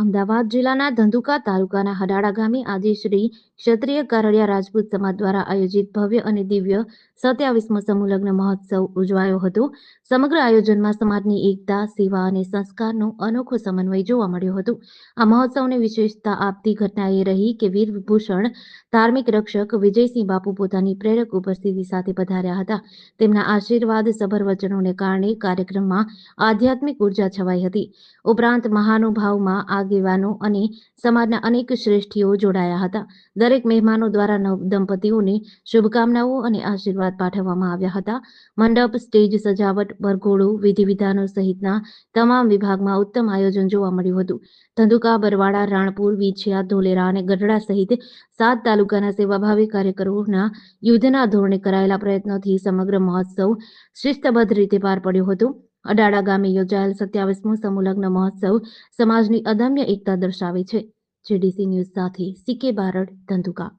અમદાવાદ જિલ્લાના ધંધુકા તાલુકાના હડાળા ગામે આજે શ્રી ક્ષત્રિય કારડિયા રાજપૂત સમાજ દ્વારા આયોજિત ભવ્ય અને દિવ્ય સત્યાવીસમો સમૂહ મહોત્સવ ઉજવાયો હતો. સમગ્ર આયોજનમાં સમાજની એકતા, સેવા અને સંસ્કારનો અનોખો સમન્વય જોવા મળ્યો હતો. આ મહોત્સવને વિશેષતા આપતી ઘટના એ રહી કે વીર વિભૂષણ ધાર્મિક રક્ષક વિજયસિંહ બાપુ પોતાની પ્રેરક ઉપસ્થિતિ સાથે પધાર્યા હતા. તેમના આશીર્વાદ સભર વચનોને કારણે કાર્યક્રમમાં આધ્યાત્મિક ઊર્જા છવાઈ હતી. ઉપરાંત મહાનુભાવમાં આગેવાનો અને સમાજના અનેક શ્રેષ્ઠીઓ જોડાયા હતા. દરેક મહેમાનો દ્વારા નવ દંપતીઓને શુભકામનાઓ અને આશીર્વાદ પાઠવવામાં આવ્યા હતા. મંડપ, સ્ટેજ સજાવટ, વરઘોડો વિધિ વિધાનો સહિતના તમામ વિભાગમાં ઉત્તમ આયોજન જોવા મળ્યું હતું. ધંધુકા બરવાડા રાણપુર, વીછિયા, ધોલેરા અને ગઢડા સહિત સાત તાલુકાના સેવાભાવી કાર્યકરોના યુદ્ધના ધોરણે કરાયેલા પ્રયત્નોથી સમગ્ર મહોત્સવ શિસ્તબદ્ધ રીતે પાર પડ્યો હતો. અડાળા ગામે યોજાયેલ સત્યાવીસમો સમૂહ લગ્ન મહોત્સવ સમાજની અદમ્ય એકતા દર્શાવે છે. જેડીસી ન્યૂઝ સાથે સીકે બારડ ધંધુકા.